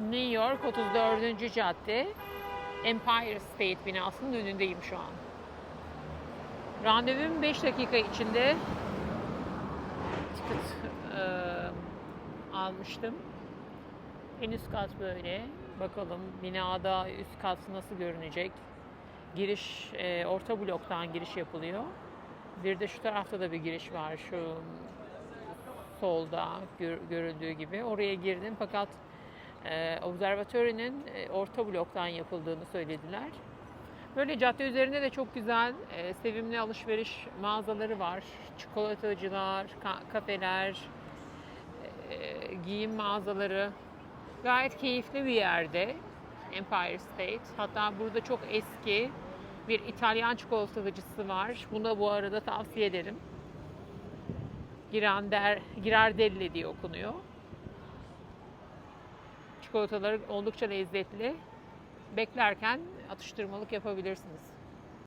New York 34. cadde Empire State binasının önündeyim şu an. Randevum 5 dakika içinde ticket e, almıştım. En üst kat böyle. Bakalım binada üst kat nasıl görünecek. Giriş e, orta bloktan giriş yapılıyor. Bir de şu tarafta da bir giriş var şu solda gör- görüldüğü gibi. Oraya girdim fakat e, observatörünün orta bloktan yapıldığını söylediler. Böyle cadde üzerinde de çok güzel, e, sevimli alışveriş mağazaları var. Çikolatacılar, ka- kafeler, e, giyim mağazaları. Gayet keyifli bir yerde Empire State. Hatta burada çok eski bir İtalyan çikolatacısı var. Bunu da bu arada tavsiye ederim. Girander, Girardelli diye okunuyor. Çikolataları oldukça lezzetli. Beklerken atıştırmalık yapabilirsiniz.